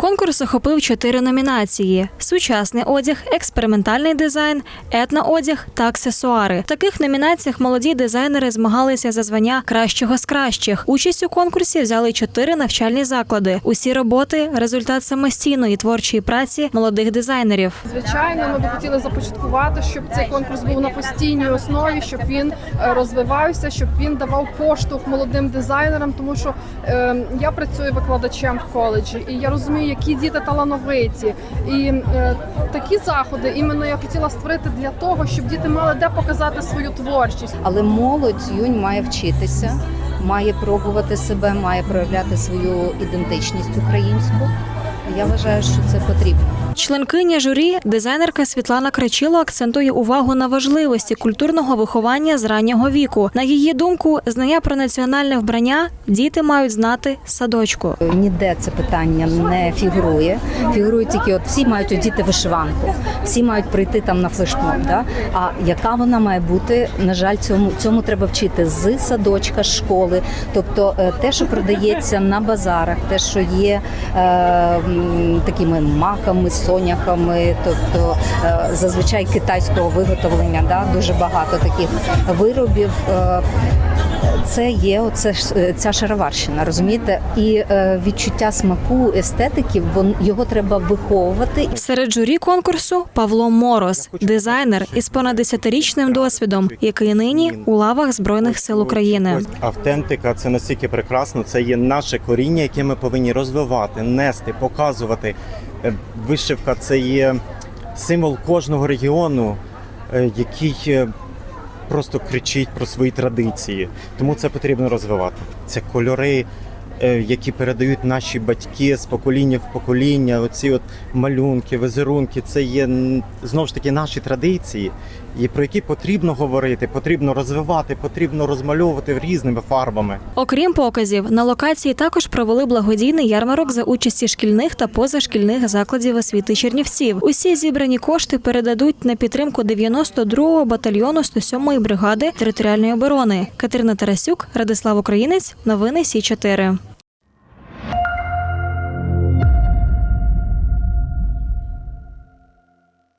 Конкурс охопив чотири номінації: сучасний одяг, експериментальний дизайн, етноодяг та аксесуари. В таких номінаціях молоді дизайнери змагалися за звання кращого з кращих. Участь у конкурсі взяли чотири навчальні заклади. Усі роботи результат самостійної творчої праці молодих дизайнерів. Звичайно, ми б хотіли започаткувати, щоб цей конкурс був на постійній основі, щоб він е, розвивався, щоб він давав поштовх молодим дизайнерам, тому що е, я працюю викладачем в коледжі, і я розумію, які діти талановиті. І е, такі заходи іменно я хотіла створити для того, щоб діти мали де показати свою творчість. Але молодь юнь має вчитися, має пробувати себе, має проявляти свою ідентичність українську. Я вважаю, що це потрібно. Членкиня журі, дизайнерка Світлана Кричило акцентує увагу на важливості культурного виховання з раннього віку. На її думку, знання про національне вбрання діти мають знати садочку. Ніде це питання не фігурує. Фігурує тільки от всі мають одіти вишиванку, всі мають прийти там на флешмоб. Да? А яка вона має бути? На жаль, цьому цьому треба вчити з садочка, школи. Тобто е, те, що продається на базарах, те, що є е, такими маками, соняхами, тобто е, зазвичай китайського виготовлення, да? дуже багато таких виробів. Це є оце ж, е, ця шароварщина, розумієте? І е, відчуття смаку естетики, вон його треба виховувати. Серед журі конкурсу Павло Мороз, дизайнер із понад десятирічним досвідом, який нині у лавах збройних сил України. Автентика це настільки прекрасно. Це є наше коріння, яке ми повинні розвивати, нести, показувати. Е, Вишивка це є символ кожного регіону, який просто кричить про свої традиції. Тому це потрібно розвивати. Це кольори. Е, Які передають наші батьки з покоління в покоління, оці от малюнки, візерунки, це є знову ж таки наші традиції, і про які потрібно говорити, потрібно розвивати, потрібно розмальовувати різними фарбами. Окрім показів, на локації також провели благодійний ярмарок за участі шкільних та позашкільних закладів освіти Чернівців. Усі зібрані кошти передадуть на підтримку 92-го батальйону 107-ї бригади територіальної оборони. Катерина Тарасюк, Радислав Українець, новини Сі 4